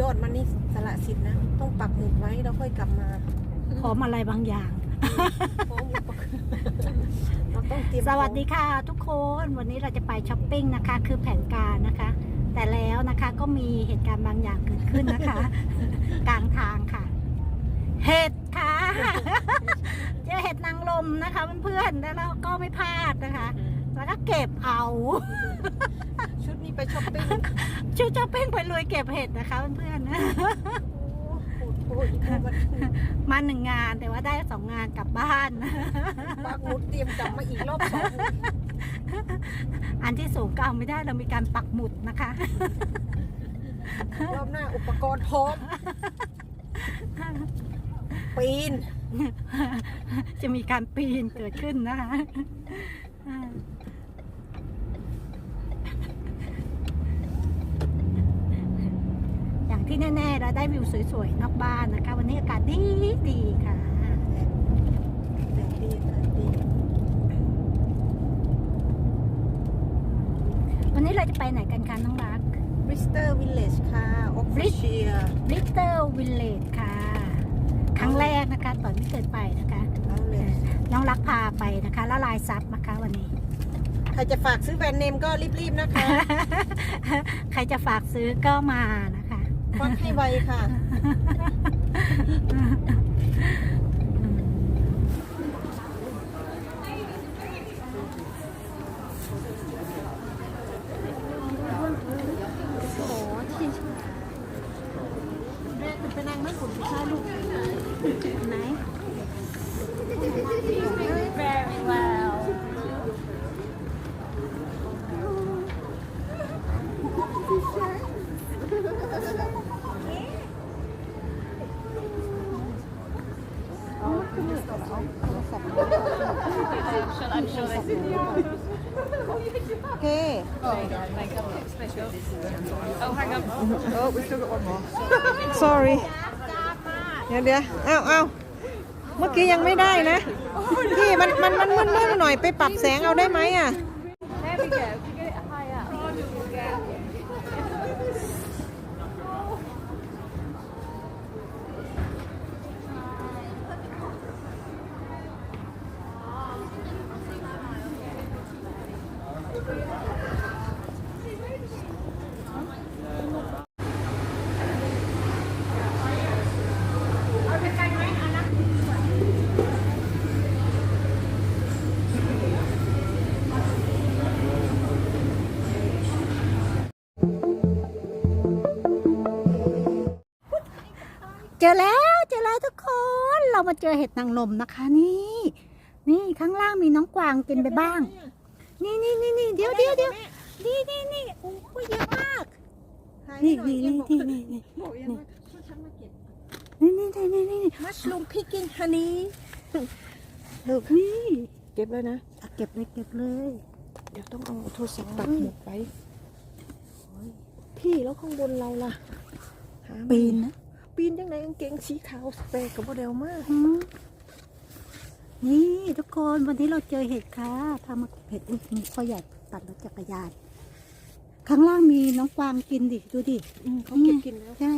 ยอดมันนี่สละสิทธิ์นะ ต้องปักหมุดไว้แล้วค่อยกลับมาพร้อมอะไรบางอย่างพร้อมอุปกรณ์เราต้องเตรียมสวัสดีค่ะทุกคนวันนี้เราจะไปช้อปปิ้งนะคะ คือแผนการนะคะ แต่แล้วนะคะก็มีเหตุการณ์บางอย่างเกิดขึ้นนะคะ กลางทางค่ะ เห็ดค่ะเจอเห็ดนางลมนะคะเพื่อนๆแล้วเราก็ไม่พลาดนะคะ แล้วก็เก็บเอา ชุดนี้ไปช้อปปิ้ง ชุดช้อปปิ้งไปลุยเก็บเห็ดนะคะเพื่อนๆโอ้โหโอ้โหอีกทีมันมาหนึ่งงานแต่ว่าได้สองงานกลับบ้านปักหมุดเตรียมกลับมาอีกรอบสองอันที่สูงก็เอาไม่ได้เรามีการปักหมุดนะคะ รอบหน้าอุปกรณ์พร้อมปีน จะมีการปีนเกิดขึ้นนะคะ อ่าอย่างที่แน่ๆ เราได้วิวสวยๆ นอกบ้านนะคะ วันนี้อากาศดีดีๆค่ะแดดดีแดดดีวันนี้เราจะไปไหนกันคะน้องรักบริสเตอร์วิลเลจค่ะออฟฟิเชียลิตเติ้ลวิลเลจค่ะ ครั้งแรกนะคะตอนที่เคยไปนะคะเอาเลยน้องรักพาไปนะคะละลายซับนะคะวันนี้ ใครจะฝากซื้อแบรนด์เนมก็รีบๆนะคะ ใครจะฝากซื้อก็มานะคะ ควักให้ไวค่ะ โอ้ที่แม่เป็นไปนั่งไม่ขุนไปใช่ลูก ไหน โอเค Oh, hang on. Oh, we still got one more. Sorry. เดี๋ยวเดี๋ยวอ้าวอ้าวเมื่อกี้ยังไม่ได้นะ พี่มันมันมันมืดมืดๆหน่อยไปปรับแสงเอาได้ไหมอะ There we go. เจอแล้วเจอแล้วทุกคน เรามาเจอเห็ดนางลมนะคะ นี่ นี่ข้างล่างมีน้องกวางกินไปบ้าง นี่นี่นี่นี่เดี๋ยวเดี๋ยวเดี๋ยวนี่นี่นี่โอ้โหเยอะมาก นี่นี่นี่นี่นี่นี่บอกยังว่าช่วยฉันมาเก็บนี่นี่นี่นี่นี่มัชลูมพิกกิ้งฮันนี่ลูกนี่เก็บเลยนะอะเก็บเลยเก็บเลย เดี๋ยวต้องเอาโทรศัพท์ปักหมดไปโอ้ยพี่แล้วข้างบนเราล่ะหาไม่ปีนนะ ปีนยังไงกางเกงสีขาวสเปรย์กับโมเดลมากอืมนี่ทุกคนวันนี้เราเจอเห็ดค่ะพามาเก็บเห็ดอุ๊ยนี่พ่อใหญ่ตัดรถจักรยาน ข้างล่างมีน้องกวางกินดิดูดิอืมเขาเก็บกินแล้วใช่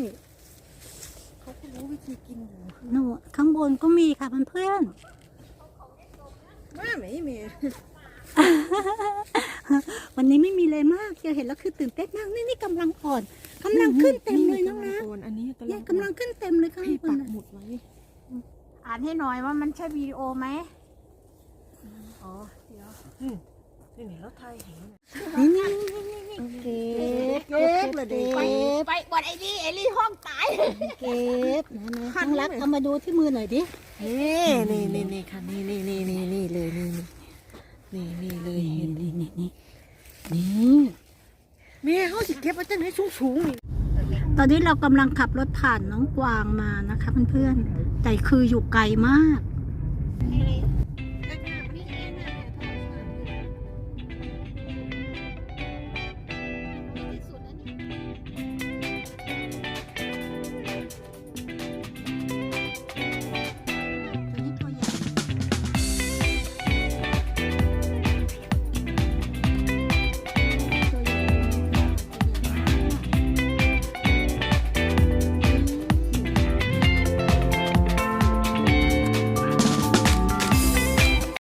เขาก็รู้วิธีกินอยู่หนูข้างบนก็มีค่ะเพื่อนมาไหมเมย์ๆวันนี้ไม่มีเลยมากเจอเห็นแล้วคือตื่นเต้นมากนี่นี่กำลังอ่อน กำลังขึ้นเต็มเลยน้องนะโอนอันนี้เนี่ยกำลังขึ้นเต็มเลยข้างพี่บปันกน่ะหมุดไว้อ่านให้หน่อยว่ามันใช่วิดีโอไหมอ๋อ เดี๋ยวอืมนี่นี่แล้วไทยเห็นนี่นี่นี่นี่นี่เก็บเก็บเลยดิเก็บไปบอดไอ้นี่ไอ้นี่ห้องตาย เก็บนะนะข้างรักเอามาดูที่มือหน่อยดินี่นี่นี่นี่ค่ะนี่นี่นี่นี่นี่เลยนี่นี่นี่เลยเห็นนี่นี่นี่นี่ แม่เขาสิเก็บไว้จังไหนสูงๆนี่ตอนนี้เรากำลังขับรถผ่านน้องกวางมานะคะเพื่อนๆแต่คืออยู่ไกลมาก